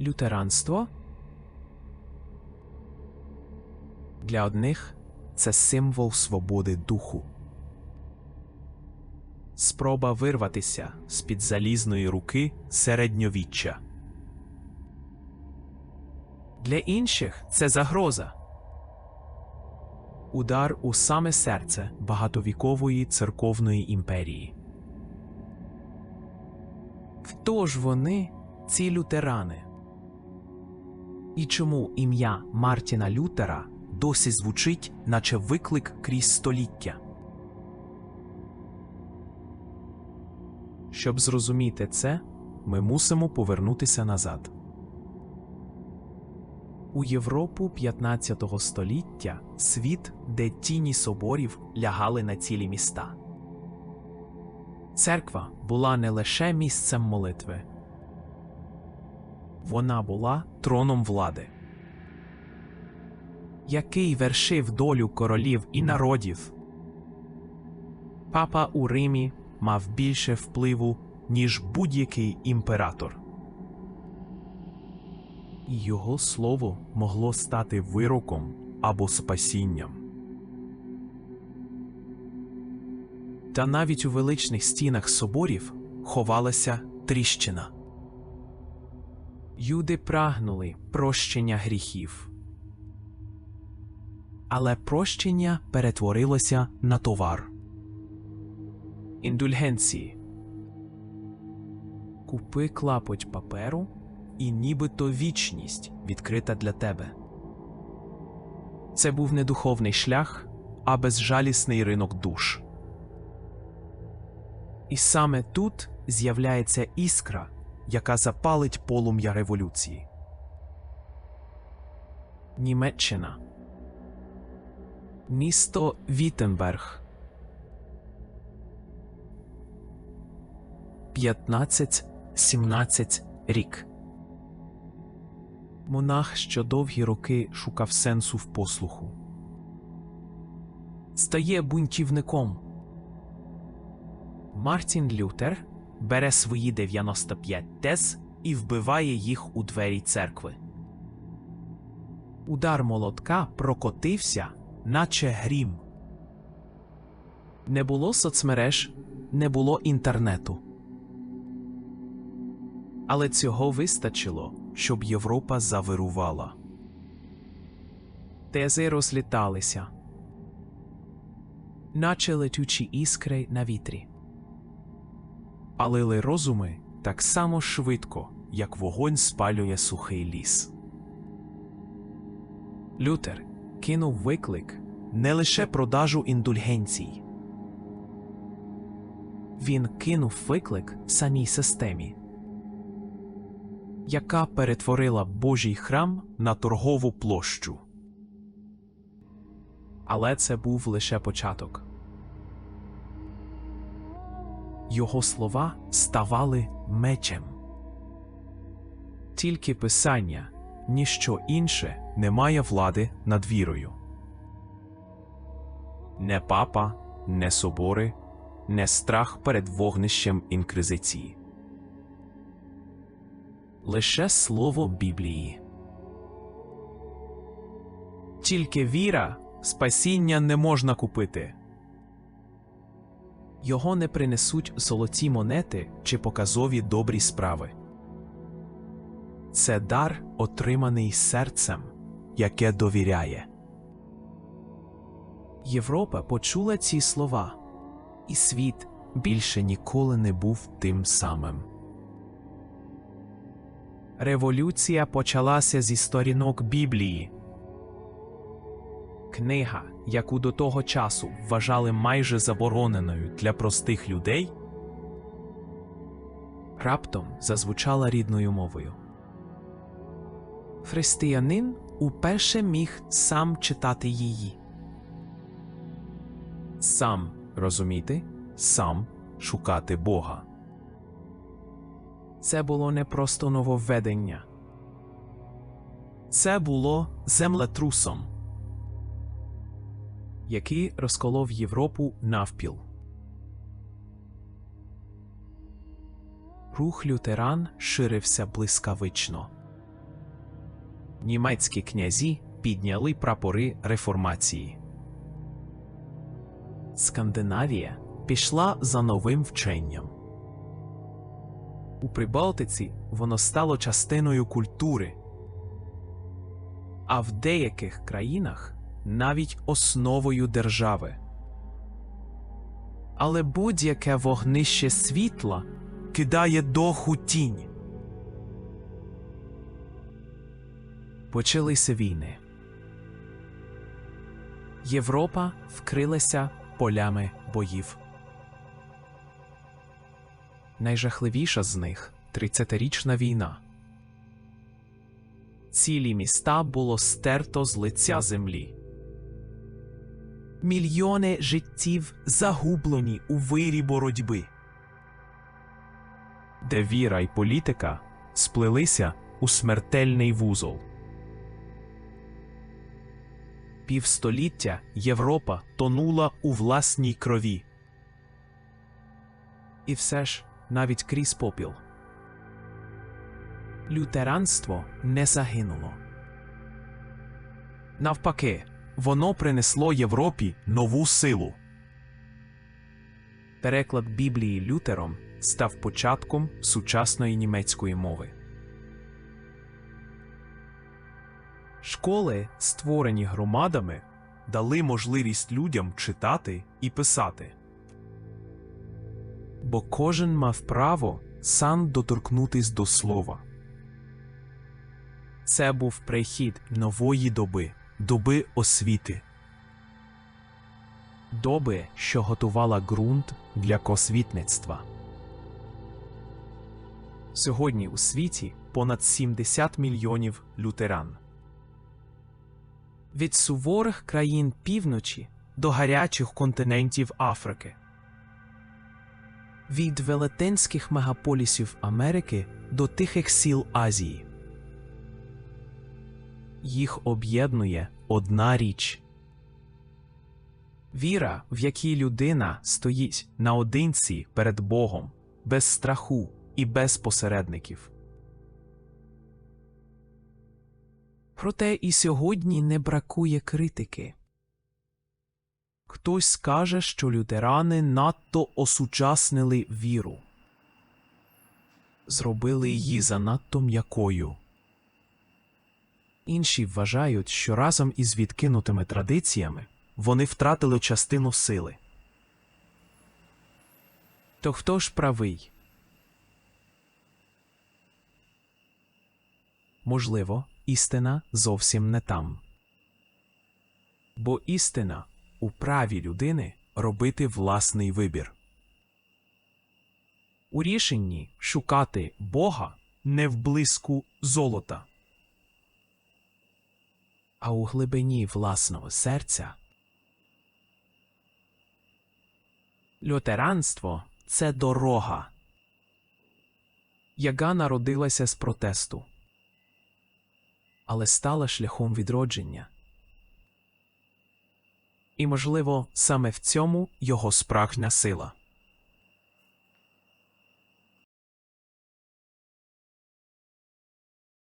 Лютеранство для одних це символ свободи духу. Спроба вирватися з під залізної руки середньовіччя. Для інших це загроза. Удар у саме серце багатовікової церковної імперії. Хто ж вони, ці лютерани? І чому ім'я Мартіна Лютера досі звучить, наче виклик крізь століття? Щоб зрозуміти це, ми мусимо повернутися назад. У Європу 15 століття світ, де тіні соборів лягали на цілі міста. Церква була не лише місцем молитви, вона була троном влади, який вершив долю королів і народів. Папа у Римі мав більше впливу, ніж будь-який імператор. І його слово могло стати вироком або спасінням. Та навіть у величних стінах соборів ховалася тріщина. Юди прагнули прощення гріхів. Але прощення перетворилося на товар. Індульгенції. Купи клапоть паперу, і нібито вічність відкрита для тебе. Це був не духовний шлях, а безжалісний ринок душ. І саме тут з'являється іскра, яка запалить полум'я революції. Німеччина. Місто Віттенберг. 15-17 рік. Монах, що довгі роки шукав сенсу в послуху. Стає бунтівником. Мартін Лютер бере свої 95 тез і вбиває їх у двері церкви. Удар молотка прокотився, наче грім. Не було соцмереж, не було інтернету. Але цього вистачило, щоб Європа завирувала. Тези розліталися, наче летючі іскри на вітрі. Палили розуми так само швидко, як вогонь спалює сухий ліс. Лютер кинув виклик не лише продажу індульгенцій. Він кинув виклик самій системі, яка перетворила Божий храм на торгову площу. Але це був лише початок. Його слова ставали мечем. Тільки писання, ніщо інше не має влади над вірою. Не папа, не собори, не страх перед вогнищем інквізиції. Лише слово Біблії. Тільки віра, спасіння не можна купити. Його не принесуть золоті монети чи показові добрі справи. Це дар, отриманий серцем, яке довіряє. Європа почула ці слова, і світ більше ніколи не був тим самим. Революція почалася зі сторінок Біблії. Книга, яку до того часу вважали майже забороненою для простих людей, раптом зазвучала рідною мовою. Християнин уперше міг сам читати її. Сам розуміти, сам шукати Бога. Це було не просто нововведення. Це було землетрусом, який розколов Європу навпіл. Рух лютеран ширився блискавично. німецькі князі підняли прапори реформації. Скандинавія пішла за новим вченням. У Прибалтиці воно стало частиною культури, а в деяких країнах навіть основою держави. Але будь-яке вогнище світла кидає доху тінь. Почалися війни. Європа вкрилася полями боїв. Найжахливіша з них 30-річна війна. Цілі міста було стерто з лиця землі. Мільйони життів загублені у вирі боротьби, де віра й політика сплелися у смертельний вузол. Півстоліття Європа тонула у власній крові. І все ж навіть крізь попіл. Лютеранство не загинуло. Навпаки, воно принесло Європі нову силу. Переклад Біблії Лютером став початком сучасної німецької мови. Школи, створені громадами, дали можливість людям читати і писати. Бо кожен мав право сам доторкнутись до слова. Це був прихід нової доби, доби освіти. Доби, що готувала ґрунт для косвітництва. Сьогодні у світі понад 70 мільйонів лютеран. Від суворих країн півночі до гарячих континентів Африки. Від велетенських мегаполісів Америки до тихих сіл Азії. Їх об'єднує одна річ. Віра, в якій людина стоїть наодинці перед Богом, без страху і без посередників. Проте і сьогодні не бракує критики. Хтось скаже, що лютерани надто осучаснили віру, зробили її занадто м'якою. Інші вважають, що разом із відкинутими традиціями вони втратили частину сили. То хто ж правий? Можливо, істина зовсім не там. Бо істина у праві людини робити власний вибір. У рішенні шукати Бога не в блиску золота, а у глибині власного серця. Лютеранство це дорога, яка народилася з протесту, але стала шляхом відродження. І, можливо, саме в цьому його справжня сила.